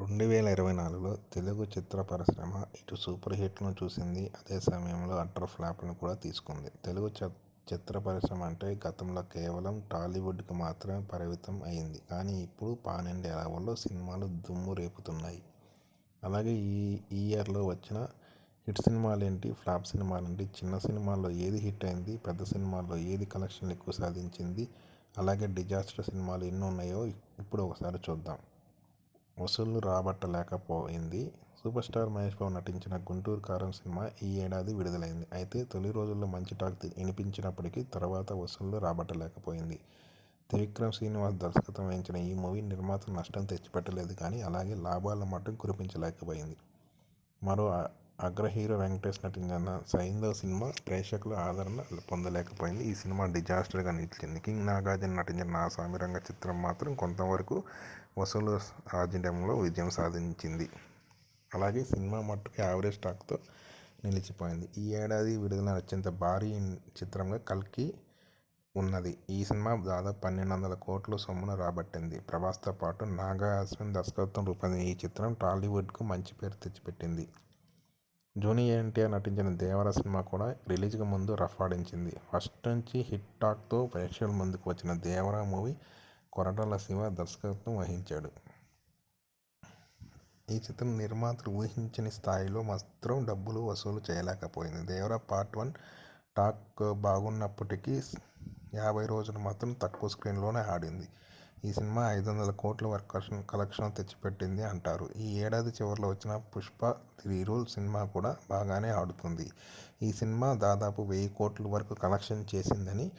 రెండు వేల ఇరవై నాలుగులో తెలుగు చిత్ర పరిశ్రమ ఇటు సూపర్ హిట్ను చూసింది. అదే సమయంలో అట్టర్ ఫ్లాప్ను కూడా తీసుకుంది. తెలుగు చిత్ర పరిశ్రమ అంటే గతంలో కేవలం టాలీవుడ్కి మాత్రమే పరిమితం అయింది. కానీ ఇప్పుడు పాన్ ఇండియా లెవెల్లో సినిమాలు దుమ్ము రేపుతున్నాయి. అలాగే ఈ ఈ ఇయర్లో వచ్చిన హిట్ సినిమాలేంటి ఫ్లాప్ సినిమాలేంటి చిన్న సినిమాల్లో ఏది హిట్ అయింది పెద్ద సినిమాల్లో ఏది కలెక్షన్లు ఎక్కువ సాధించింది అలాగే డిజాస్టర్ సినిమాలు ఎన్ని ఉన్నాయో ఇప్పుడు ఒకసారి చూద్దాం. వసూళ్ళు రాబట్టలేకపోయింది. సూపర్ స్టార్ మహేష్ బాబు నటించిన గుంటూరు కారం సినిమా ఈ ఏడాది విడుదలైంది. అయితే తొలి రోజుల్లో మంచి టాక్ వినిపించినప్పటికీ తర్వాత వసూళ్ళు రాబట్టలేకపోయింది. త్రివిక్రమ్ శ్రీనివాస్ దర్శకత్వం వహించిన ఈ మూవీ నిర్మాత నష్టం తెచ్చిపెట్టలేదు కానీ అలాగే లాభాలను మట్టం కురిపించలేకపోయింది. మరో అగ్ర హీరో వెంకటేష్ నటించిన సైంధవ్ సినిమా ప్రేక్షకుల ఆదరణ పొందలేకపోయింది. ఈ సినిమా డిజాస్టర్గా నిలిచింది. కింగ్ నాగార్జున నటించిన నా సామిరంగ చిత్రం మాత్రం కొంతవరకు వసూలు ఆర్జించడంలో విజయం సాధించింది. అలాగే సినిమా మట్టుకు యావరేజ్ స్టాక్తో నిలిచిపోయింది. ఈ ఏడాది విడుదల అత్యంత భారీ చిత్రంగా కల్కి ఉన్నది. ఈ సినిమా దాదాపు పన్నెండు వందల కోట్ల సొమ్మును రాబట్టింది. ప్రభాస్తో పాటు నాగా అశ్విన్ దర్శకత్వం రూపొందిన ఈ చిత్రం టాలీవుడ్కు మంచి పేరు తెచ్చిపెట్టింది. జూనియర్ ఎన్టీఆర్ నటించిన దేవర సినిమా కూడా రిలీజ్కి ముందు రఫ్ ఆడించింది. ఫస్ట్ నుంచి హిట్ టాక్తో ప్రేక్షకుల ముందుకు వచ్చిన దేవర మూవీ కొరటాల శివ దర్శకత్వం వహించాడు. ఈ చిత్రం నిర్మాతలు ఊహించని స్థాయిలో మాత్రం డబ్బులు వసూలు చేయలేకపోయింది. దేవర పార్ట్ వన్ టాక్ బాగున్నప్పటికీ యాభై రోజులు మాత్రం తక్కువ స్క్రీన్లోనే ఆడింది. ఈ సినిమా ఐదు వందల కోట్ల వరకు కలెక్షన్ తెచ్చిపెట్టింది అంటారు. ఈ ఏడాది చివరిలో వచ్చిన పుష్ప త్రీ రూల్ సినిమా కూడా బాగానే ఆడుతుంది. ఈ సినిమా దాదాపు వెయ్యి కోట్ల వరకు కలెక్షన్ చేసిందని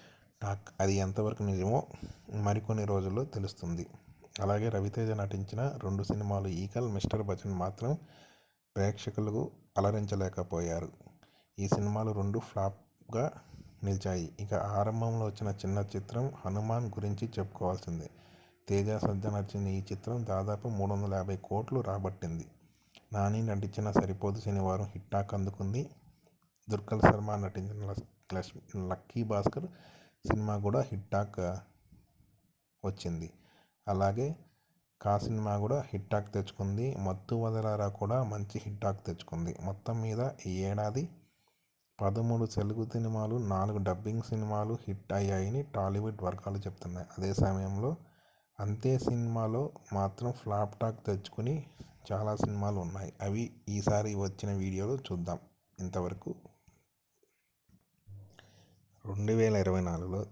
టాక్. అది ఎంతవరకు నిజమో మరికొన్ని రోజుల్లో తెలుస్తుంది. అలాగే రవితేజ నటించిన రెండు సినిమాలు ఈకల్ మిస్టర్ బచ్చన్ మాత్రం ప్రేక్షకులకు అలరించలేకపోయారు. ఈ సినిమాలు రెండు ఫ్లాప్గా నిలిచాయి. ఇక ఆరంభంలో వచ్చిన చిన్న చిత్రం హనుమాన్ గురించి చెప్పుకోవాల్సిందే. తేజ సజ్జ నచ్చిన ఈ చిత్రం దాదాపు మూడు వందల యాభై కోట్లు రాబట్టింది. నాని నటించిన సరిపోదు శనివారం హిట్టాక్ అందుకుంది. దుర్గల్ శర్మ నటించిన లక్కీ భాస్కర్ సినిమా కూడా హిట్టాక్ వచ్చింది. అలాగే కా సినిమా కూడా హిట్టాక్ తెచ్చుకుంది. మత్తు వదలారా కూడా మంచి హిట్టాక్ తెచ్చుకుంది. మొత్తం మీద ఈ ఏడాది పదమూడు తెలుగు సినిమాలు నాలుగు డబ్బింగ్ సినిమాలు హిట్ అయ్యాయని టాలీవుడ్ వర్గాలు చెప్తున్నాయి. అదే సమయంలో అంతే సినిమాలో మాత్రం ఫ్లాప్ టాక్ తెచ్చుకుని చాలా సినిమాలు ఉన్నాయి. అవి ఈసారి వచ్చిన వీడియోలో చూద్దాం. ఇంతవరకు రెండు వేల ఇరవై నాలుగులో